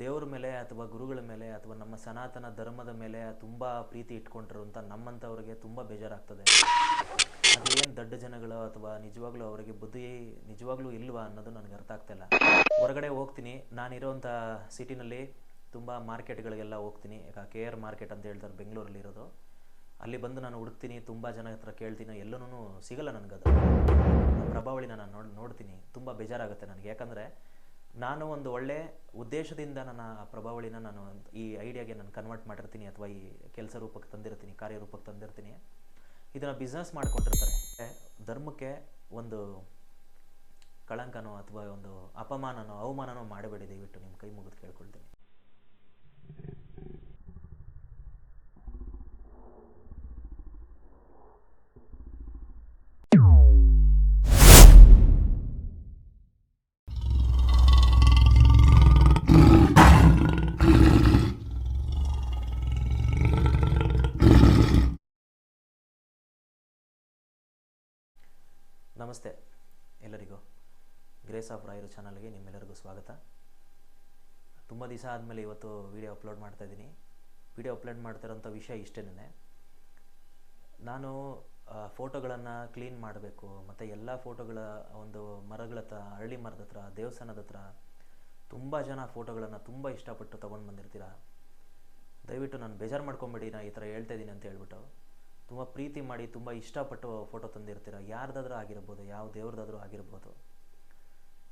ದೇವ್ರ ಮೇಲೆ ಅಥವಾ ಗುರುಗಳ ಮೇಲೆ ಅಥವಾ ನಮ್ಮ ಸನಾತನ ಧರ್ಮದ ಮೇಲೆ ತುಂಬ ಪ್ರೀತಿ ಇಟ್ಕೊಂಡಿರುವಂಥ ನಮ್ಮಂಥವ್ರಿಗೆ ತುಂಬ ಬೇಜಾರಾಗ್ತದೆ. ಅದು ಏನು ದೊಡ್ಡ ಜನಗಳು ಅಥವಾ ನಿಜವಾಗ್ಲೂ ಅವರಿಗೆ ಬುದ್ಧಿ ನಿಜವಾಗ್ಲೂ ಇಲ್ವಾ ಅನ್ನೋದು ನನಗೆ ಅರ್ಥ ಆಗ್ತಾಯಿಲ್ಲ ಹೊರಗಡೆ ಹೋಗ್ತೀನಿ. ನಾನಿರೋಂಥ ಸಿಟಿನಲ್ಲಿ ತುಂಬ ಮಾರ್ಕೆಟ್ಗಳಿಗೆಲ್ಲ ಹೋಗ್ತೀನಿ. ಈಗ ಕೆ ಆರ್ ಮಾರ್ಕೆಟ್ ಅಂತ ಹೇಳ್ತಾರೆ ಬೆಂಗಳೂರಲ್ಲಿ ಇರೋದು. ಅಲ್ಲಿ ಬಂದು ನಾನು ಹುಡುಕ್ತೀನಿ, ತುಂಬ ಜನ ಹತ್ರ ಕೇಳ್ತೀನಿ ಎಲ್ಲೂ ಸಿಗಲ್ಲ ನನಗದು. ಪ್ರಭಾವಳಿ ನಾನು ನೋಡಿ, ನೋಡ್ತೀನಿ. ತುಂಬ ಬೇಜಾರಾಗುತ್ತೆ ನನಗೆ. ಯಾಕಂದರೆ ನಾನು ಒಂದು ಒಳ್ಳೆ ಉದ್ದೇಶದಿಂದ ನನ್ನ ಪ್ರಭಾವಳಿನ ನಾನು ಈ ಐಡಿಯಾಗೆ ನಾನು ಕನ್ವರ್ಟ್ ಮಾಡಿರ್ತೀನಿ ಅಥವಾ ಈ ಕೆಲಸ ರೂಪಕ್ಕೆ ತಂದಿರ್ತೀನಿ ಕಾರ್ಯರೂಪಕ್ಕೆ ತಂದಿರ್ತೀನಿ. ಇದನ್ನು ಬಿಸ್ನೆಸ್ ಮಾಡಿಕೊಂಡಿರ್ತಾರೆ. ಧರ್ಮಕ್ಕೆ ಒಂದು ಕಳಂಕನೋ ಅಥವಾ ಒಂದು ಅಪಮಾನನೋ, ಅವಮಾನನೋ ಮಾಡಬೇಡಿ ದಯವಿಟ್ಟು ನಿಮ್ಮ ಕೈ ಮುಗಿದು ಕೇಳ್ಕೊಳ್ತೀನಿ. ನಮಸ್ತೆ. ಎಲ್ಲರಿಗೂ ಗ್ರೇಸ್ ಆಫ್ ರಾಯರು ಚಾನಲ್ಗೆ ನಿಮ್ಮೆಲ್ಲರಿಗೂ ಸ್ವಾಗತ. ತುಂಬ ದಿವಸ ಆದಮೇಲೆ ಇವತ್ತು ವಿಡಿಯೋ ಅಪ್ಲೋಡ್ ಮಾಡ್ತಾ ಇದ್ದೀನಿ. ವಿಡಿಯೋ ಅಪ್ಲೋಡ್ ಮಾಡ್ತಿರೋಂಥ ವಿಷಯ ಇಷ್ಟೇನೆ ನಾನು ಫೋಟೋಗಳನ್ನು ಕ್ಲೀನ್ ಮಾಡಬೇಕು, ಮತ್ತು ಎಲ್ಲ ಫೋಟೋಗಳ ಒಂದು ಮರಗಳ ಹತ್ರ ಅರಳಿ ಮರದ ಹತ್ರ, ದೇವಸ್ಥಾನದ ಹತ್ರ ತುಂಬ ಜನ ಫೋಟೋಗಳನ್ನು ತುಂಬ ಇಷ್ಟಪಟ್ಟು ತೊಗೊಂಡು ಬಂದಿರ್ತೀರ? ದಯವಿಟ್ಟು ನಾನು ಬೇಜಾರು ಮಾಡ್ಕೊಂಬಿಡಿ ನಾನು ಈ ಥರ ಹೇಳ್ತಾ ಇದ್ದೀನಿ ಅಂತ ಹೇಳ್ಬಿಟ್ಟು. ತುಂಬ ಪ್ರೀತಿ ಮಾಡಿ, ತುಂಬ ಇಷ್ಟಪಟ್ಟು ಫೋಟೋ ತಂದಿರ್ತೀರ? ಯಾರ್ದಾದ್ರೂ ಆಗಿರ್ಬೋದು, ಯಾವ ದೇವ್ರದಾದ್ರೂ ಆಗಿರ್ಬೋದು.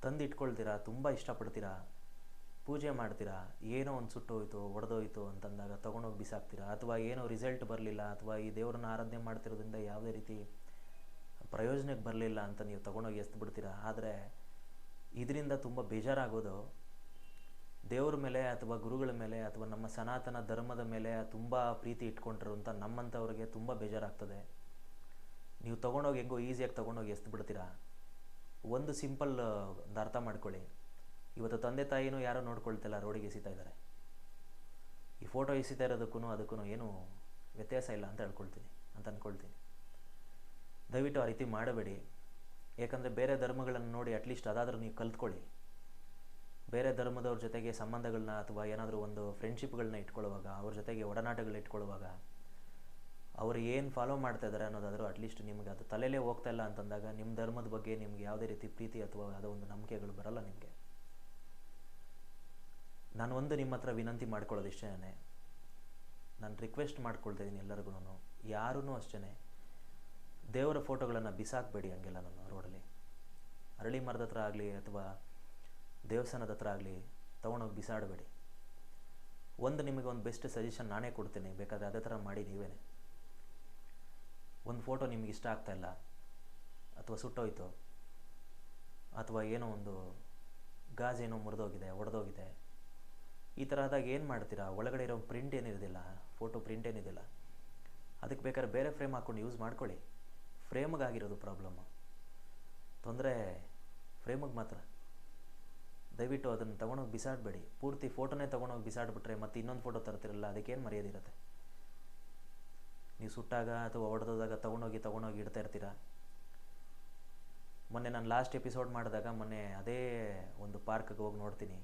ತಂದಿಟ್ಕೊಳ್ತೀರಾ? ತುಂಬ ಇಷ್ಟಪಡ್ತೀರಾ? ಪೂಜೆ ಮಾಡ್ತೀರಾ? ಏನೋ ಒಂದು ಸುಟ್ಟೋಯ್ತು, ಒಡೆದೋಯ್ತು ಅಂತಂದಾಗ ತೊಗೊಂಡೋಗಿ ಬಿಸಾಕ್ತೀರಾ? ಅಥವಾ ಏನೋ ರಿಸಲ್ಟ್ ಬರಲಿಲ್ಲ, ಅಥವಾ ಈ ದೇವ್ರನ್ನ ಆರಾಧನೆ ಮಾಡ್ತಿರೋದ್ರಿಂದ ಯಾವುದೇ ರೀತಿ ಪ್ರಯೋಜನಕ್ಕೆ ಬರಲಿಲ್ಲ ಅಂತ ನೀವು ತೊಗೊಂಡೋಗಿ ಎಸ್ದು ಬಿಡ್ತೀರಾ ಆದರೆ, ಇದರಿಂದ ತುಂಬ ಬೇಜಾರಾಗೋದು. ದೇವ್ರ ಮೇಲೆ ಅಥವಾ ಗುರುಗಳ ಮೇಲೆ ಅಥವಾ ನಮ್ಮ ಸನಾತನ ಧರ್ಮದ ಮೇಲೆ ತುಂಬ ಪ್ರೀತಿ ಇಟ್ಕೊಂಡಿರುವಂಥ ನಮ್ಮಂಥವ್ರಿಗೆ ತುಂಬ ಬೇಜಾರಾಗ್ತದೆ. ನೀವು ತೊಗೊಂಡೋಗಿ ಹೆಂಗೋ ಈಸಿಯಾಗಿ ತೊಗೊಂಡೋಗಿ ಎಸ್ದು ಬಿಡ್ತೀರಾ ಒಂದು ಸಿಂಪಲ್ ಒಂದು ಅರ್ಥ ಮಾಡ್ಕೊಳ್ಳಿ. ಇವತ್ತು ತಂದೆ ತಾಯಿನೂ ಯಾರೋ ನೋಡ್ಕೊಳ್ತಿಲ್ಲ ರೋಡಿಗೆ ಎಸಿತಾ ಇದ್ದಾರೆ. ಈ ಫೋಟೋ ಎಸಿತಾ ಇರೋದಕ್ಕೂ ಅದಕ್ಕೂ ಏನು ವ್ಯತ್ಯಾಸ ಇಲ್ಲ ಅಂತ ಹೇಳ್ಕೊಳ್ತೀನಿ, ಅಂತ ಅಂದ್ಕೊಳ್ತೀನಿ ದಯವಿಟ್ಟು ಆ ರೀತಿ ಮಾಡಬೇಡಿ. ಯಾಕಂದರೆ ಬೇರೆ ಧರ್ಮಗಳನ್ನು ನೋಡಿ ಅಟ್ಲೀಸ್ಟ್ ಅದಾದರೂ ನೀವು ಕಲ್ತ್ಕೊಳ್ಳಿ. ಬೇರೆ ಧರ್ಮದವ್ರ ಜೊತೆಗೆ ಸಂಬಂಧಗಳನ್ನ ಅಥವಾ ಏನಾದರೂ ಒಂದು ಫ್ರೆಂಡ್ಶಿಪ್ಗಳನ್ನ ಇಟ್ಕೊಳ್ಳುವಾಗ, ಅವ್ರ ಜೊತೆಗೆ ಒಡನಾಟಗಳು ಇಟ್ಕೊಳ್ಳುವಾಗ, ಅವರು ಏನು ಫಾಲೋ ಮಾಡ್ತಾ ಇದ್ದಾರೆ ಅನ್ನೋದಾದರೂ ಅಟ್ಲೀಸ್ಟ್ ನಿಮಗೆ ಅದು ತಲೆಯಲ್ಲೇ ಹೋಗ್ತಾ ಇಲ್ಲ ಅಂತಂದಾಗ ನಿಮ್ಮ ಧರ್ಮದ ಬಗ್ಗೆ ನಿಮ್ಗೆ ಯಾವುದೇ ರೀತಿ ಪ್ರೀತಿ ಅಥವಾ ಯಾವುದೋ ಒಂದು ನಂಬಿಕೆಗಳು ಬರಲ್ಲ ನಿಮಗೆ. ನಾನು ಒಂದು ನಿಮ್ಮ ಹತ್ರ ವಿನಂತಿ ಮಾಡ್ಕೊಳ್ಳೋದು ಇಷ್ಟೇ ನಾನು. ರಿಕ್ವೆಸ್ಟ್ ಮಾಡ್ಕೊಳ್ತಾ ಇದ್ದೀನಿ ಎಲ್ಲರಿಗೂ ಯಾರೂ ಅಷ್ಟೇ ದೇವರ ಫೋಟೋಗಳನ್ನು ಬಿಸಾಕಬೇಡಿ ಹಂಗೆಲ್ಲ ನಾನು ರೋಡಲ್ಲಿ ಅರಳಿ ಮರದ ಹತ್ರ ಆಗಲಿ ಅಥವಾ ದೇವಸ್ಥಾನದ ಹತ್ರ ಆಗಲಿ ತೊಗೊಂಡೋಗಿ ಬಿಸಾಡಬೇಡಿ. ಒಂದು ನಿಮಗೆ ಒಂದು ಬೆಸ್ಟ್ ಸಜೆಷನ್ ನಾನೇ ಕೊಡ್ತೀನಿ, ಬೇಕಾದರೆ ಅದೇ ಥರ ಮಾಡಿ ನೀವೇ ಒಂದು ಫೋಟೋ ನಿಮಗೆ ಇಷ್ಟ ಆಗ್ತಾ ಇಲ್ಲ, ಅಥವಾ ಸುಟ್ಟೋಯ್ತು, ಅಥವಾ ಏನೋ ಒಂದು ಗಾಜೇನೋ ಮುರಿದೋಗಿದೆ, ಒಡೆದೋಗಿದೆ, ಈ ಥರ ಆದಾಗ ಏನು ಮಾಡ್ತೀರಾ? ಒಳಗಡೆ ಇರೋ ಪ್ರಿಂಟ್ ಏನಿರೋದಿಲ್ಲ ಫೋಟೋ ಪ್ರಿಂಟ್ ಏನಿದಿಲ್ಲ. ಅದಕ್ಕೆ ಬೇಕಾದ್ರೆ ಬೇರೆ ಫ್ರೇಮ್ ಹಾಕ್ಕೊಂಡು ಯೂಸ್ ಮಾಡ್ಕೊಳ್ಳಿ. ಫ್ರೇಮ್ಗಾಗಿರೋದು ಪ್ರಾಬ್ಲಮ್ಮು ತೊಂದರೆ ಫ್ರೇಮಿಗೆ ಮಾತ್ರ. ದಯವಿಟ್ಟು ಅದನ್ನು ತೊಗೊಂಡೋಗಿ ಬಿಸಾಡಬೇಡಿ. ಪೂರ್ತಿ ಫೋಟೋನೇ ತೊಗೊಂಡೋಗಿ ಬಿಸಾಡ್ಬಿಟ್ರೆ ಮತ್ತೆ ಇನ್ನೊಂದು ಫೋಟೋ ತರ್ತಿರಲ್ಲ, ಅದಕ್ಕೇನು ಮರ್ಯಾದಿರುತ್ತೆ ನೀವು ಸುಟ್ಟಾಗ ಅಥವಾ ಹೊಡೆದಾಗ ತೊಗೊಂಡೋಗಿ ತೊಗೊಂಡೋಗಿ ಇಡ್ತಾ ಇರ್ತೀರ? ಮೊನ್ನೆ ನಾನು ಲಾಸ್ಟ್ ಎಪಿಸೋಡ್ ಮಾಡಿದಾಗ ಮೊನ್ನೆ ಅದೇ ಒಂದು ಪಾರ್ಕ್ಗೆ ಹೋಗಿ ನೋಡ್ತೀನಿ.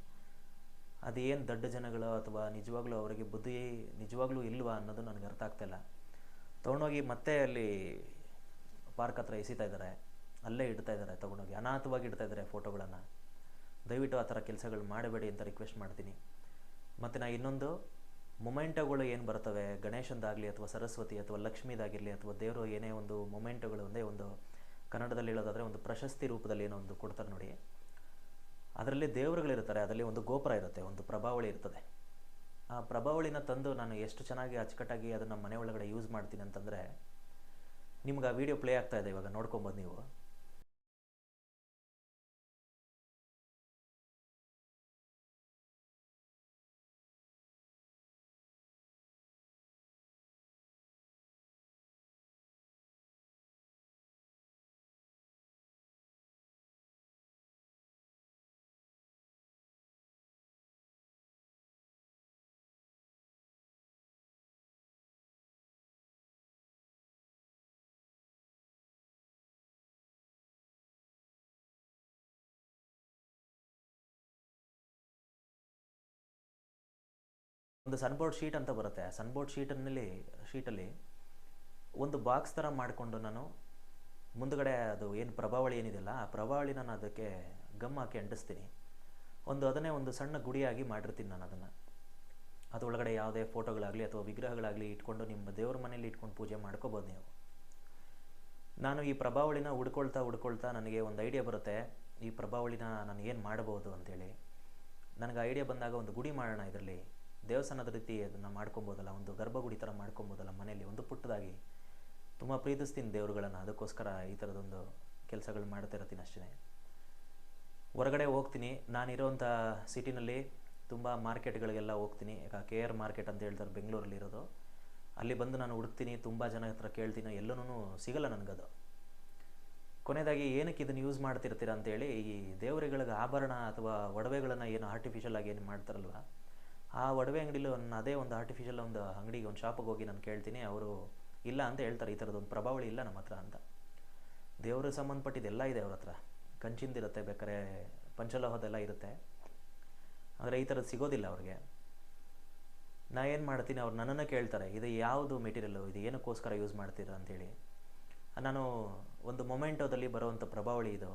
ಅದೇನು ದೊಡ್ಡ ಜನಗಳು ಅಥವಾ ನಿಜವಾಗ್ಲೂ ಅವರಿಗೆ ಬುದ್ಧಿ ನಿಜವಾಗ್ಲೂ ಇಲ್ವಾ ಅನ್ನೋದು ನನಗೆ ಅರ್ಥ ಆಗ್ತಾಯಿಲ್ಲ ತೊಗೊಂಡೋಗಿ ಮತ್ತೆ ಅಲ್ಲಿ ಪಾರ್ಕ್ ಹತ್ರ ಎಸಿತಾ ಇದ್ದಾರೆ. ಅಲ್ಲೇ ಇಡ್ತಾ ಇದ್ದಾರೆ ತೊಗೊಂಡೋಗಿ ಅನಾಥವಾಗಿ ಇಡ್ತಾ ಇದ್ದಾರೆ ಫೋಟೋಗಳನ್ನು ದಯವಿಟ್ಟು ಆ ಥರ ಕೆಲಸಗಳು ಮಾಡಬೇಡಿ ಅಂತ ರಿಕ್ವೆಸ್ಟ್ ಮಾಡ್ತೀನಿ. ಮತ್ತು ನಾ ಇನ್ನೊಂದು ಮೊಮೆಂಟೋಗಳು ಏನು ಬರ್ತವೆ? ಗಣೇಶಂದಾಗಲಿ ಅಥವಾ ಸರಸ್ವತಿ ಅಥವಾ ಲಕ್ಷ್ಮೀದಾಗಿರಲಿ ಅಥವಾ ದೇವರು ಏನೇ ಒಂದು ಮೊಮೆಂಟೋಗಳು ಒಂದೇ ಒಂದು ಕನ್ನಡದಲ್ಲಿ ಹೇಳೋದಾದರೆ ಒಂದು ಪ್ರಶಸ್ತಿ ರೂಪದಲ್ಲಿ ಏನೋ ಒಂದು ಕೊಡ್ತಾರೆ ನೋಡಿ. ಅದರಲ್ಲಿ ದೇವರುಗಳಿರ್ತಾರೆ, ಅದರಲ್ಲಿ ಒಂದು ಗೋಪುರ ಇರುತ್ತೆ, ಒಂದು ಪ್ರಭಾವಳಿ ಇರ್ತದೆ. ಆ ಪ್ರಭಾವಳಿನ ತಂದು ನಾನು ಎಷ್ಟು ಚೆನ್ನಾಗಿ ಅಚ್ಚುಕಟ್ಟಾಗಿ ಅದನ್ನು ಮನೆ ಒಳಗಡೆ ಯೂಸ್ ಮಾಡ್ತೀನಿ ಅಂತಂದರೆ, ನಿಮ್ಗೆ ಆ ವಿಡಿಯೋ ಪ್ಲೇ ಆಗ್ತಾ ಇದೆ ಇವಾಗ, ನೋಡ್ಕೊಬೋದು ನೀವು. ಒಂದು ಸನ್ಬೋರ್ಡ್ ಶೀಟ್ ಅಂತ ಬರುತ್ತೆ. ಆ ಸನ್ಬೋರ್ಡ್ ಶೀಟನ್ನಲ್ಲಿ ಶೀಟಲ್ಲಿ ಒಂದು ಬಾಕ್ಸ್ ಥರ ಮಾಡಿಕೊಂಡು ನಾನು ಮುಂದುಗಡೆ ಅದು ಏನು ಪ್ರಭಾವಳಿ ಏನಿದೆಯಲ್ಲ, ಆ ಪ್ರಭಾವಳಿ ನಾನು ಅದಕ್ಕೆ ಗಮ್ ಹಾಕಿ ಅಂಟಿಸ್ತೀನಿ. ಒಂದು ಅದನ್ನೇ ಒಂದು ಸಣ್ಣ ಗುಡಿಯಾಗಿ ಮಾಡಿರ್ತೀನಿ ನಾನು ಅದನ್ನು. ಅದು ಒಳಗಡೆ ಯಾವುದೇ ಫೋಟೋಗಳಾಗಲಿ ಅಥವಾ ವಿಗ್ರಹಗಳಾಗಲಿ ಇಟ್ಕೊಂಡು ನಿಮ್ಮ ದೇವ್ರ ಮನೇಲಿ ಇಟ್ಕೊಂಡು ಪೂಜೆ ಮಾಡ್ಕೋಬೋದು ನೀವು. ನಾನು ಈ ಪ್ರಭಾವಳಿನ ಹುಡ್ಕೊಳ್ತಾ ಹುಡ್ಕೊಳ್ತಾ ನನಗೆ ಒಂದು ಐಡಿಯಾ ಬರುತ್ತೆ. ಈ ಪ್ರಭಾವಳಿನ ನಾನು ಏನು ಮಾಡ್ಬೋದು ಅಂತೇಳಿ. ನನಗೆ ಐಡಿಯಾ ಬಂದಾಗ ಒಂದು ಗುಡಿ ಮಾಡೋಣ ಇದರಲ್ಲಿ. ದೇವಸ್ಥಾನದ ರೀತಿ ಅದನ್ನು ಮಾಡ್ಕೊಬೋದಲ್ಲ, ಒಂದು ಗರ್ಭಗುಡಿ ಥರ ಮಾಡ್ಕೊಬೋದಲ್ಲ ಮನೆಯಲ್ಲಿ, ಒಂದು ಪುಟ್ಟದಾಗಿ. ತುಂಬ ಪ್ರೀತಿಸ್ತೀನಿ ದೇವರುಗಳನ್ನು, ಅದಕ್ಕೋಸ್ಕರ ಈ ಥರದೊಂದು ಕೆಲಸಗಳು ಮಾಡ್ತಾ ಇರ್ತೀನಿ ಅಷ್ಟೇ ಹೊರಗಡೆ ಹೋಗ್ತೀನಿ, ನಾನಿರೋಂಥ ಸಿಟಿನಲ್ಲಿ ತುಂಬ ಮಾರ್ಕೆಟ್ಗಳಿಗೆಲ್ಲ ಹೋಗ್ತೀನಿ ಈಗ ಕೆ ಆರ್ ಮಾರ್ಕೆಟ್ ಅಂತ ಹೇಳ್ತಾರೆ ಬೆಂಗಳೂರಲ್ಲಿ ಇರೋದು. ಅಲ್ಲಿ ಬಂದು ನಾನು ಹುಡುಕ್ತೀನಿ, ತುಂಬ ಜನ ಹತ್ರ ಕೇಳ್ತೀನಿ ಎಲ್ಲನೂ ಸಿಗಲ್ಲ ನನಗದು. ಕೊನೆಯದಾಗಿ ಏನಕ್ಕೆ ಇದನ್ನು ಯೂಸ್ ಮಾಡ್ತಿರ್ತೀರ ಅಂತೇಳಿ, ಈ ದೇವರುಗಳಿಗೆ ಆಭರಣ ಅಥವಾ ಒಡವೆಗಳನ್ನು ಏನು ಆರ್ಟಿಫಿಷಿಯಲ್ ಆಗಿ ಏನು ಮಾಡ್ತಾರಲ್ವ ಆ ಒಡವೆ ಅಂಗಡಿಲಿ ಒಂದು ಅದೇ ಒಂದು ಆರ್ಟಿಫಿಷಿಯಲ್ ಒಂದು ಅಂಗಡಿಗೆ ಒಂದು ಶಾಪಿಗೆ ಹೋಗಿ ನಾನು ಕೇಳ್ತೀನಿ, ಅವರು ಇಲ್ಲ ಅಂತ ಹೇಳ್ತಾರೆ, ಈ ಥರದ್ದೊಂದು ಪ್ರಭಾವಳಿ ಇಲ್ಲ ನಮ್ಮ ಹತ್ರ ಅಂತ. ದೇವ್ರಿಗೆ ಸಂಬಂಧಪಟ್ಟಿದ್ದೆಲ್ಲ ಇದೆ ಅವ್ರ ಹತ್ರ. ಕಂಚಿಂದಿರುತ್ತೆ ಬೇಕಾದ್ರೆ ಪಂಚಲೋಹದೆಲ್ಲ ಇರುತ್ತೆ. ಆದರೆ ಈ ಥರದ್ದು ಸಿಗೋದಿಲ್ಲ ಅವ್ರಿಗೆ. ನಾ ಏನು ಮಾಡ್ತೀನಿ, ಅವ್ರು ನನ್ನನ್ನು ಕೇಳ್ತಾರೆ, ಇದು ಯಾವುದು ಮೆಟೀರಿಯಲ್ಲು ಇದು ಏನಕ್ಕೋಸ್ಕರ ಯೂಸ್ ಮಾಡ್ತೀರಾ ಅಂತೇಳಿ. ನಾನು ಒಂದು ಮೊಮೆಂಟೋದಲ್ಲಿ ಬರುವಂಥ ಪ್ರಭಾವಳಿ ಇದು.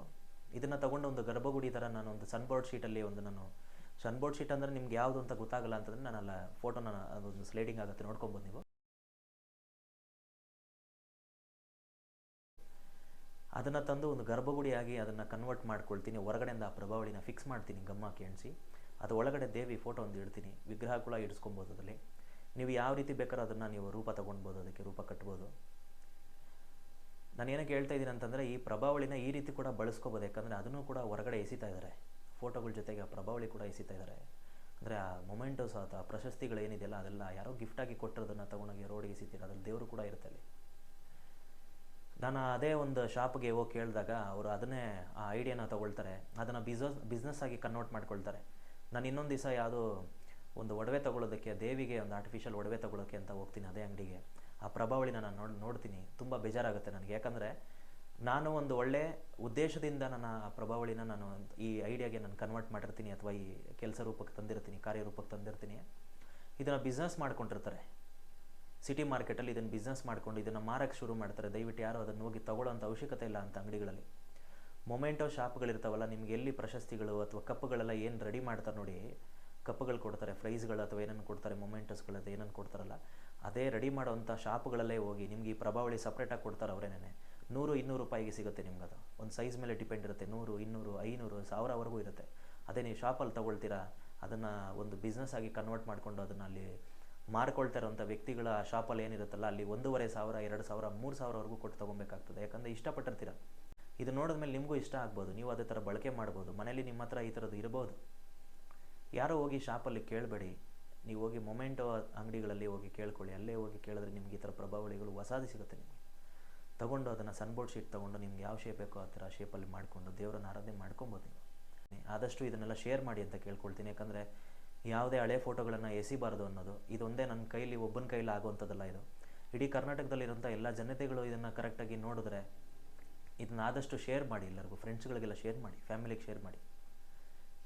ಇದನ್ನು ತಗೊಂಡು ಒಂದು ಗರ್ಭಗುಡಿ ಥರ ನಾನು ಒಂದು ಸನ್ಬೋರ್ಡ್ ಶೀಟಲ್ಲಿ ಒಂದು ನಾನು ಸನ್ಬೋರ್ಡ್ ಶೀಟ್ ಅಂದರೆ ನಿಮ್ಗೆ ಯಾವುದು ಅಂತ ಗೊತ್ತಾಗಲ್ಲ ಅಂತಂದರೆ ನಾನು ಅಲ್ಲ ಫೋಟೋನ ಅದೊಂದು ಸ್ಲೈಡಿಂಗ್ ಆಗುತ್ತೆ, ನೋಡ್ಕೊಬೋದು ನೀವು. ಅದನ್ನು ತಂದು ಒಂದು ಗರ್ಭಗುಡಿಯಾಗಿ ಅದನ್ನು ಕನ್ವರ್ಟ್ ಮಾಡ್ಕೊಳ್ತೀನಿ. ಹೊರಗಡೆಯಿಂದ ಆ ಪ್ರಭಾವಳಿನ ಫಿಕ್ಸ್ ಮಾಡ್ತೀನಿ ಗಮ್ಮ ಹಾಕಿ ಎಣಿಸಿ ಅದು ಒಳಗಡೆ ದೇವಿ ಫೋಟೋ ಒಂದು ಇಡ್ತೀನಿ. ವಿಗ್ರಹ ಕೂಡ ಇಡಿಸ್ಕೊಬೋದು ಅದರಲ್ಲಿ. ನೀವು ಯಾವ ರೀತಿ ಬೇಕಾದ್ರೂ ಅದನ್ನು ನೀವು ರೂಪ ತೊಗೊಳ್ಬೋದು ಅದಕ್ಕೆ ರೂಪ ಕಟ್ಬೋದು. ನಾನು ಏನಕ್ಕೆ ಹೇಳ್ತಾ ಇದ್ದೀನಿ ಅಂತಂದರೆ ಈ ಪ್ರಭಾವಳಿನ ಈ ರೀತಿ ಕೂಡ ಬಳಸ್ಕೋಬೋದು, ಯಾಕಂದರೆ ಅದನ್ನು ಕೂಡ ಹೊರಗಡೆ ಎಸಿತಾ ಇದ್ದಾರೆ ಫೋಟೋಗಳ ಜೊತೆಗೆ ಆ ಪ್ರಭಾವಳಿ ಕೂಡ ಎಸಿತಾ ಇದ್ದಾರೆ ಅಂದರೆ ಆ ಮೊಮೆಂಟೋಸ್ ಅಥವಾ ಪ್ರಶಸ್ತಿಗಳು ಏನಿದೆಯಲ್ಲ ಅದೆಲ್ಲ ಯಾರೋ ಗಿಫ್ಟಾಗಿ ಕೊಟ್ಟಿರೋದನ್ನು ತೊಗೊಂಡೋಗಿ ರೋಡಿಗೆ ಎಸಿತೀರ? ಅದ್ರಲ್ಲಿ ದೇವರು ಕೂಡ ಇರುತ್ತೆ ಅಲ್ಲಿ. ನಾನು ಅದೇ ಒಂದು ಶಾಪ್ಗೆ ಹೋಗಿ ಕೇಳಿದಾಗ ಅವರು ಅದನ್ನೇ ಆ ಐಡಿಯಾನ ತೊಗೊಳ್ತಾರೆ. ಅದನ್ನು ಬಿಸ್ನೆಸ್ ಬಿಸ್ನೆಸ್ ಆಗಿ ಕನ್ವರ್ಟ್ ಮಾಡ್ಕೊಳ್ತಾರೆ. ನಾನು ಇನ್ನೊಂದು ದಿವಸ ಯಾವುದೋ ಒಂದು ಒಡವೆ ತೊಗೊಳೋದಕ್ಕೆ ದೇವಿಗೆ ಒಂದು ಆರ್ಟಿಫಿಷಿಯಲ್ ಒಡವೆ ತೊಗೊಳೋಕ್ಕೆ ಅಂತ ಹೋಗ್ತೀನಿ ಅದೇ ಅಂಗಡಿಗೆ. ಆ ಪ್ರಭಾವಳಿನ ನಾನು ನೋಡಿ, ನೋಡ್ತೀನಿ. ತುಂಬ ಬೇಜಾರಾಗುತ್ತೆ ನನಗೆ. ಯಾಕಂದರೆ ನಾನು ಒಂದು ಒಳ್ಳೆ ಉದ್ದೇಶದಿಂದ ನನ್ನ ಪ್ರಭಾವಳಿನ ನಾನು ಈ ಐಡಿಯಾಗೆ ನಾನು ಕನ್ವರ್ಟ್ ಮಾಡಿರ್ತೀನಿ ಅಥವಾ ಈ ಕೆಲಸ ರೂಪಕ್ಕೆ ತಂದಿರ್ತೀನಿ ಕಾರ್ಯರೂಪಕ್ಕೆ ತಂದಿರ್ತೀನಿ. ಇದನ್ನು ಬಿಸ್ನೆಸ್ ಮಾಡ್ಕೊಂಡಿರ್ತಾರೆ. ಸಿಟಿ ಮಾರ್ಕೆಟಲ್ಲಿ ಇದನ್ನು ಬಿಸ್ನೆಸ್ ಮಾಡ್ಕೊಂಡು ಇದನ್ನು ಮಾರಕ್ಕೆ ಶುರು ಮಾಡ್ತಾರೆ. ದಯವಿಟ್ಟು ಯಾರು ಅದನ್ನು ಹೋಗಿ ತೊಗೊಳ್ಳೋಂಥ ಅವಶ್ಯಕತೆ ಇಲ್ಲ ಅಂತ ಅಂಗಡಿಗಳಲ್ಲಿ. ಮೊಮೆಂಟೋ ಶಾಪ್ಗಳಿರ್ತಾವಲ್ಲ ನಿಮ್ಗೆ ಎಲ್ಲಿ ಪ್ರಶಸ್ತಿಗಳು ಅಥವಾ ಕಪ್ಗಳೆಲ್ಲ ಏನು ರೆಡಿ ಮಾಡ್ತಾರೆ ನೋಡಿ ಕಪ್ಗಳು ಕೊಡ್ತಾರೆ ಫ್ರೈಸ್ಗಳು ಅಥವಾ ಏನನ್ನು ಕೊಡ್ತಾರೆ ಮೊಮೆಂಟಸ್ಗಳು ಅದು ಏನನ್ನು ಕೊಡ್ತಾರಲ್ಲ, ಅದೇ ರೆಡಿ ಮಾಡೋವಂಥ ಶಾಪ್ಗಳಲ್ಲೇ ಹೋಗಿ ನಿಮ್ಗೆ ಈ ಪ್ರಭಾವಳಿ ಸಪ್ರೇಟಾಗಿ ಕೊಡ್ತಾರೆ ಅವರೇನೇ ನೂರು, ಇನ್ನೂರು ರೂಪಾಯಿಗೆ ಸಿಗುತ್ತೆ ನಿಮ್ಗೆ ಅದು ಒಂದು ಸೈಜ್ ಮೇಲೆ ಡಿಪೆಂಡ್ ಇರುತ್ತೆ. ನೂರು, ಇನ್ನೂರು, ಐನೂರು ಸಾವಿರವರೆಗೂ ಇರುತ್ತೆ. ಅದೇ ನೀವು ಶಾಪಲ್ಲಿ ತೊಗೊಳ್ತೀರಾ, ಅದನ್ನು ಒಂದು ಬಿಸ್ನೆಸ್ ಆಗಿ ಕನ್ವರ್ಟ್ ಮಾಡಿಕೊಂಡು ಅದನ್ನು ಅಲ್ಲಿ ಮಾರ್ಕೊಳ್ತಾ ಇರೋಂಥ ವ್ಯಕ್ತಿಗಳ ಶಾಪಲ್ಲಿ ಏನಿರುತ್ತಲ್ಲ, ಅಲ್ಲಿ ಒಂದೂವರೆ ಸಾವಿರ, ಎರಡು ಸಾವಿರ, ಮೂರು ಸಾವಿರವರೆಗೂ ಕೊಟ್ಟು ತೊಗೊಬೇಕಾಗ್ತದೆ. ಯಾಕಂದರೆ ಇಷ್ಟಪಟ್ಟಿರ್ತೀರ? ಇದು ನೋಡಿದ ಮೇಲೆ ನಿಮಗೂ ಇಷ್ಟ ಆಗ್ಬೋದು. ನೀವು ಅದೇ ಥರ ಬಳಕೆ ಮಾಡ್ಬೋದು. ಮನೇಲಿ ನಿಮ್ಮ ಹತ್ರ ಈ ಥರದ್ದು ಇರ್ಬೋದು. ಯಾರೋ ಹೋಗಿ ಶಾಪಲ್ಲಿ ಕೇಳಬೇಡಿ. ನೀವು ಹೋಗಿ ಮೊಮೆಂಟೋ ಅಂಗಡಿಗಳಲ್ಲಿ ಹೋಗಿ ಕೇಳ್ಕೊಳ್ಳಿ. ಅಲ್ಲೇ ಹೋಗಿ ಕೇಳಿದ್ರೆ ನಿಮ್ಗೆ ಈ ಥರ ಪ್ರಭಾವಳಿಗಳು ಹೊಸಾದಿ ಸಿಗುತ್ತೆ ನಿಮಗೆ. ತೊಗೊಂಡು ಅದನ್ನು ಸನ್ಬೋರ್ಡ್ ಶೀಟ್ ತೊಗೊಂಡು ನಿಮ್ಗೆ ಯಾವ ಶೇಪ್ ಬೇಕೋ ಆ ಥರ ಶೇಪಲ್ಲಿ ಮಾಡಿಕೊಂಡು ದೇವರನ್ನು ಆರಾಧನೆ ಮಾಡ್ಕೊಬೋದು. ಆದಷ್ಟು ಇದನ್ನೆಲ್ಲ ಶೇರ್ ಮಾಡಿ ಅಂತ ಕೇಳ್ಕೊಳ್ತೀನಿ. ಯಾಕಂದರೆ ಯಾವುದೇ ಹಳೆ ಫೋಟೋಗಳನ್ನು ಎಸಿಬಾರ್ದು ಅನ್ನೋದು, ಇದೊಂದೇ ನನ್ನ ಕೈಲಿ ಒಬ್ಬನ ಕೈಲಿ ಆಗುವಂಥದ್ದಲ್ಲ ಇದು. ಇಡೀ ಕರ್ನಾಟಕದಲ್ಲಿರೋಂಥ ಎಲ್ಲ ಜನತೆಗಳು ಇದನ್ನು ಕರೆಕ್ಟಾಗಿ ನೋಡಿದ್ರೆ ಇದನ್ನ ಆದಷ್ಟು ಶೇರ್ ಮಾಡಿ ಎಲ್ಲರಿಗೂ ಫ್ರೆಂಡ್ಸ್ಗಳಿಗೆಲ್ಲ ಶೇರ್ ಮಾಡಿ ಫ್ಯಾಮಿಲಿಗೆ ಶೇರ್ ಮಾಡಿ.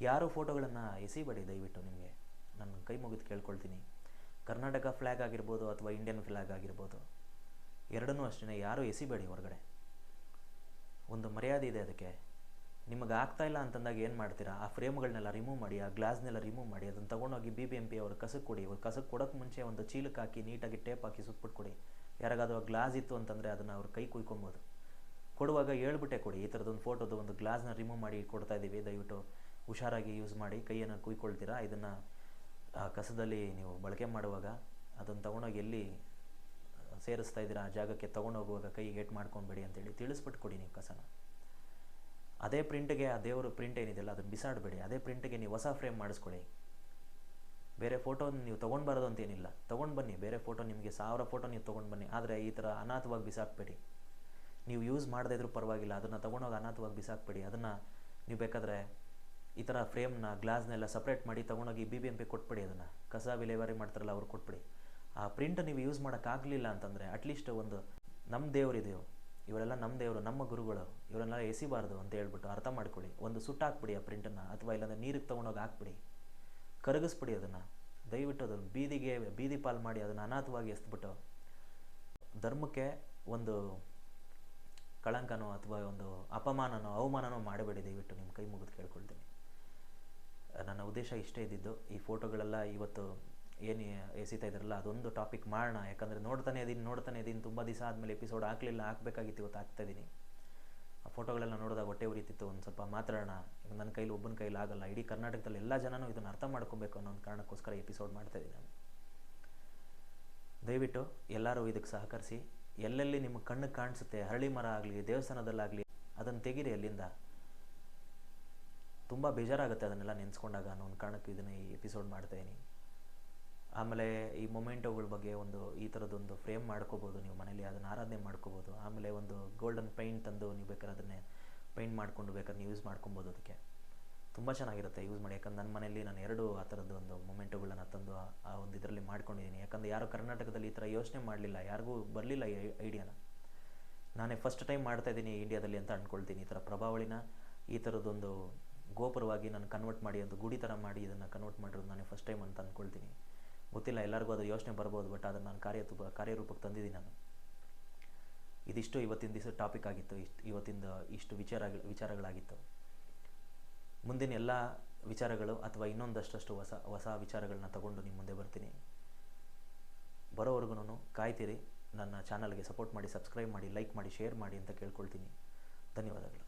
ಯಾರು ಫೋಟೋಗಳನ್ನು ಎಸಿಬೇಡಿ ದಯವಿಟ್ಟು ನಿಮಗೆ. ನನ್ನ ಕೈ ಮುಗಿದು ಕೇಳ್ಕೊಳ್ತೀನಿ. ಕರ್ನಾಟಕ ಫ್ಲ್ಯಾಗ್ ಆಗಿರ್ಬೋದು ಅಥವಾ ಇಂಡಿಯನ್ ಫ್ಲ್ಯಾಗ್ ಆಗಿರ್ಬೋದು ಎರಡನ್ನೂ ಅಷ್ಟೇ ಯಾರೂ ಎಸಿಬೇಡಿ ಹೊರಗಡೆ. ಒಂದು ಮರ್ಯಾದೆ ಇದೆ ಅದಕ್ಕೆ. ನಿಮಗೆ ಆಗ್ತಾ ಇಲ್ಲ ಅಂತಂದಾಗ ಏನು ಮಾಡ್ತೀರಾ? ಆ ಫ್ರೇಮ್ಗಳನ್ನೆಲ್ಲ ರಿಮೂವ್ ಮಾಡಿ, ಆ ಗ್ಲಾಸ್ನೆಲ್ಲ ರಿಮೂವ್ ಮಾಡಿ, ಅದನ್ನು ತೊಗೊಂಡೋಗಿ ಬಿ ಬಿ ಎಂ ಪಿ ಅವ್ರ ಕಸಕ್ಕೆ ಕೊಡಿ, ಅವ್ರು ಕಸಕ್ಕೆ ಕೊಡೋಕ್ಕೆ ಮುಂಚೆ ಒಂದು ಚೀಲಕ್ಕೆ ಹಾಕಿ ನೀಟಾಗಿ ಟೇಪ್ ಹಾಕಿ ಸುಟ್ಬಿಟ್ಟು ಕೊಡಿ. ಯಾರಿಗಾದ್ರೂ ಗ್ಲಾಸ್ ಇತ್ತು ಅಂತಂದರೆ ಅದನ್ನು ಅವ್ರ ಕೈ ಕುಯ್ಕೊಬೋದು. ಕೊಡುವಾಗ ಹೇಳ್ಬಿಟ್ಟೆ ಕೊಡಿ, ಈ ಥರದೊಂದು ಫೋಟೋದು ಒಂದು ಗ್ಲಾಸ್ನ ರಿಮೂವ್ ಮಾಡಿ ಕೊಡ್ತಾ ಇದ್ದೀವಿ ದಯವಿಟ್ಟು ಹುಷಾರಾಗಿ ಯೂಸ್ ಮಾಡಿ, ಕೈಯನ್ನು ಕುಯ್ಕೊಳ್ತೀರಾ? ಇದನ್ನು ಕಸದಲ್ಲಿ ನೀವು ಬಳಕೆ ಮಾಡುವಾಗ ಅದನ್ನು ತೊಗೊಂಡೋಗಿ ಎಲ್ಲಿ ಸೇರಿಸ್ತಾ ಇದ್ದೀರಾ? ಆ ಜಾಗಕ್ಕೆ ತೊಗೊಂಡೋಗುವಾಗ ಕೈ ಏಟ್ ಮಾಡ್ಕೊಬೇಡಿ ಅಂತೇಳಿ ತಿಳಿಸ್ಬಿಟ್ಟು ಕೊಡಿ ನೀವು ಕಸನ. ಅದೇ ಪ್ರಿಂಟ್ಗೆ ಆ ದೇವರು ಪ್ರಿಂಟ್ ಏನಿದೆಯಲ್ಲ, ಅದನ್ನು ಬಿಸಾಡಬೇಡಿ. ಅದೇ ಪ್ರಿಂಟ್ಗೆ ನೀವು ಹೊಸ ಫ್ರೇಮ್ ಮಾಡಿಸ್ಕೊಳ್ಳಿ. ಬೇರೆ ಫೋಟೋ ನೀವು ತೊಗೊಂಡ್ಬಾರದು ಅಂತೇನಿಲ್ಲ ತೊಗೊಂಡು ಬನ್ನಿ. ಬೇರೆ ಫೋಟೋ ನಿಮಗೆ ಸಾವಿರ ಫೋಟೋ ನೀವು ತೊಗೊಂಡು ಬನ್ನಿ. ಆದರೆ ಈ ಥರ ಅನಾಥವಾಗಿ ಬಿಸಾಕಬೇಡಿ. ನೀವು ಯೂಸ್ ಮಾಡದೇ ಇದ್ರೂ ಪರವಾಗಿಲ್ಲ. ಅದನ್ನು ತೊಗೊಂಡೋಗಿ ಅನಾಥವಾಗಿ ಬಿಸಾಕಬೇಡಿ. ಅದನ್ನು ನೀವು ಬೇಕಾದರೆ ಈ ಥರ ಫ್ರೇಮ್ನ, ಗ್ಲಾಸ್ನೆಲ್ಲ ಸಪ್ರೇಟ್ ಮಾಡಿ ತೊಗೊಂಡೋಗಿ ಬಿ ಬಿ ಎಂ ಪಿ ಕೊಟ್ಬಿಡಿ ಅದನ್ನು. ಕಸ ವಿಲೇವಾರಿ ಮಾಡ್ತಾರಲ್ಲ, ಅವ್ರು ಕೊಟ್ಬಿಡಿ. ಆ ಪ್ರಿಂಟ್ ನೀವು ಯೂಸ್ ಮಾಡೋಕ್ಕಾಗಲಿಲ್ಲ ಅಂತಂದರೆ ಅಟ್ಲೀಸ್ಟ್ ಒಂದು ನಮ್ಮ ದೇವರಿದೆಯೋ, ಇವರೆಲ್ಲ ನಮ್ಮ ದೇವರು, ನಮ್ಮ ಗುರುಗಳು, ಇವರೆಲ್ಲ ಎಸಿಬಾರ್ದು ಅಂತ ಹೇಳ್ಬಿಟ್ಟು ಅರ್ಥ ಮಾಡ್ಕೊಳ್ಳಿ. ಒಂದು ಸುಟ್ಟಾಕ್ಬಿಡಿ ಆ ಪ್ರಿಂಟನ್ನು ಅಥವಾ ಇಲ್ಲಾಂದರೆ ನೀರಿಗೆ ತೊಗೊಂಡೋಗಿ ಹಾಕ್ಬಿಡಿ. ಕರಗಿಸ್ಬಿಡಿ ಅದನ್ನು. ದಯವಿಟ್ಟು ಅದನ್ನು ಬೀದಿಗೆ, ಬೀದಿ ಪಾಲು ಮಾಡಿ ಅದನ್ನು ಅನಾಥವಾಗಿ ಎಸ್ಬಿಟ್ಟು ಧರ್ಮಕ್ಕೆ ಒಂದು ಕಳಂಕನೋ ಅಥವಾ ಒಂದು ಅಪಮಾನನೋ, ಅವಮಾನನೋ ಮಾಡಬೇಡಿ ದಯವಿಟ್ಟು. ನಿಮ್ಮ ಕೈ ಮುಗಿದು ಕೇಳ್ಕೊಳ್ತೀನಿ. ನನ್ನ ಉದ್ದೇಶ ಇಷ್ಟೇ ಇದ್ದಿದ್ದು. ಈ ಫೋಟೋಗಳೆಲ್ಲ ಇವತ್ತು ಏನು ಎಸಿತಾ ಇದ್ರಲ್ಲ, ಅದೊಂದು ಟಾಪಿಕ್ ಮಾಡೋಣ ಯಾಕಂದರೆ ನೋಡ್ತಾನೆ ಇದೀನಿ ನೋಡ್ತಾನೆ ಇದೀನಿ. ತುಂಬ ದಿವಸ ಆದಮೇಲೆ ಎಪಿಸೋಡ್ ಹಾಕಲಿಲ್ಲ ಹಾಕಬೇಕಾಗಿತ್ತು ಇವತ್ತು ಹಾಕ್ತಾಯಿದ್ದೀನಿ ಆ ಫೋಟೋಗಳೆಲ್ಲ ನೋಡಿದಾಗ ಹೊಟ್ಟೆ ಉರಿತಿತ್ತು, ಒಂದು ಸ್ವಲ್ಪ ಮಾತಾಡೋಣ. ನನ್ನ ಕೈಲಿ ಒಬ್ಬನ ಕೈಲಿ ಆಗಲ್ಲ. ಇಡೀ ಕರ್ನಾಟಕದಲ್ಲಿ ಎಲ್ಲ ಜನನೂ ಇದನ್ನು ಅರ್ಥ ಮಾಡ್ಕೊಬೇಕು ಅನ್ನೋ ಒಂದು ಕಾರಣಕ್ಕೋಸ್ಕರ ಎಪಿಸೋಡ್ ಮಾಡ್ತಾಯಿದ್ದೀನಿ ನಾನು. ದಯವಿಟ್ಟು ಎಲ್ಲರೂ ಇದಕ್ಕೆ ಸಹಕರಿಸಿ. ಎಲ್ಲೆಲ್ಲಿ ನಿಮ್ಮ ಕಣ್ಣು ಕಾಣಿಸುತ್ತೆ, ಹರಳಿ ಮರ ಆಗಲಿ, ದೇವಸ್ಥಾನದಲ್ಲಾಗಲಿ, ಅದನ್ನು ತೆಗೀರಿ ಅಲ್ಲಿಂದ. ತುಂಬ ಬೇಜಾರಾಗುತ್ತೆ ಅದನ್ನೆಲ್ಲ ನೆನೆಸ್ಕೊಂಡಾಗ ಅನ್ನೋ ಒಂದು ಕಾರಣಕ್ಕೆ ಇದನ್ನು ಈ ಎಪಿಸೋಡ್ ಮಾಡ್ತಾಯಿದ್ದೀನಿ ಆಮೇಲೆ ಈ ಮೊಮೆಂಟೋಗಳ ಬಗ್ಗೆ ಒಂದು ಈ ಥರದ್ದೊಂದು ಫ್ರೇಮ್ ಮಾಡ್ಕೋಬೋದು ನೀವು ಮನೇಲಿ, ಅದನ್ನು ಆರಾಧನೆ ಮಾಡ್ಕೋಬೋದು. ಆಮೇಲೆ ಒಂದು ಗೋಲ್ಡನ್ ಪೈಂಟ್ ತಂದು ನೀವು ಬೇಕಾದ್ರೆ ಅದನ್ನೇ ಪೈಂಟ್ ಮಾಡಿಕೊಂಡು ಬೇಕಾದ್ರೆ ನೀವು ಯೂಸ್ ಮಾಡ್ಕೊಬೋದು ಅದಕ್ಕೆ. ತುಂಬ ಚೆನ್ನಾಗಿರುತ್ತೆ ಯೂಸ್ ಮಾಡಿ. ಯಾಕಂದ್ರೆ ನನ್ನ ಮನೆಯಲ್ಲಿ ನಾನು ಎರಡು ಆ ಥರದ್ದು ಒಂದು ಮೊಮೆಂಟೋಗಳನ್ನ ತಂದು ಆ- ಒಂದು ಇದರಲ್ಲಿ ಮಾಡ್ಕೊಂಡಿದ್ದೀನಿ. ಯಾಕಂದರೆ ಯಾರು ಕರ್ನಾಟಕದಲ್ಲಿ ಈ ಥರ ಯೋಚನೆ ಮಾಡಲಿಲ್ಲ, ಯಾರಿಗೂ ಬರಲಿಲ್ಲ ಈ ಐಡಿಯಾನ ನಾನೇ ಫಸ್ಟ್ ಟೈಮ್ ಮಾಡ್ತಾ ಇದ್ದೀನಿ ಇಂಡಿಯಾದಲ್ಲಿ ಅಂತ ಅಂದ್ಕೊಳ್ತೀನಿ ಈ ಥರ ಪ್ರಭಾವಳಿನ, ಈ ಥರದ್ದೊಂದು ಗೋಪುರವಾಗಿ ನಾನು ಕನ್ವರ್ಟ್ ಮಾಡಿ, ಒಂದು ಗುಡಿ ಥರ ಮಾಡಿ ಇದನ್ನು ಕನ್ವರ್ಟ್ ಮಾಡಿರೋದು ನಾನೇ ಫಸ್ಟ್ ಟೈಮ್ ಅಂತ ಅಂದ್ಕೊಳ್ತೀನಿ ಗೊತ್ತಿಲ್ಲ, ಎಲ್ಲರಿಗೂ ಅದು ಯೋಚನೆ ಬರ್ಬೋದು ಬಟ್ ಅದನ್ನು ನಾನು ಕಾರ್ಯ ಕಾರ್ಯರೂಪಕ್ಕೆ ತಂದಿದ್ದೀನಿ ನಾನು. ಇದಿಷ್ಟು ಇವತ್ತಿನ ದಿವಸ ಟಾಪಿಕ್ ಆಗಿತ್ತು, ಇಷ್ಟು, ಇವತ್ತಿಂದ ಇಷ್ಟು ವಿಚಾರ ವಿಚಾರಗಳಾಗಿತ್ತು. ಮುಂದಿನ ಎಲ್ಲ ವಿಚಾರಗಳು ಅಥವಾ ಇನ್ನೊಂದಷ್ಟು ಹೊಸ ಹೊಸ ವಿಚಾರಗಳನ್ನ ತಗೊಂಡು ನಿಮ್ಮ ಮುಂದೆ ಬರ್ತೀನಿ. ಬರೋವರೆಗೂ ಕಾಯ್ತೀರಿ, ನನ್ನ ಚಾನಲ್ಗೆ ಸಪೋರ್ಟ್ ಮಾಡಿ ಸಬ್ಸ್ಕ್ರೈಬ್ ಮಾಡಿ ಲೈಕ್ ಮಾಡಿ ಶೇರ್ ಮಾಡಿ ಅಂತ ಕೇಳ್ಕೊಳ್ತೀನಿ. ಧನ್ಯವಾದಗಳು.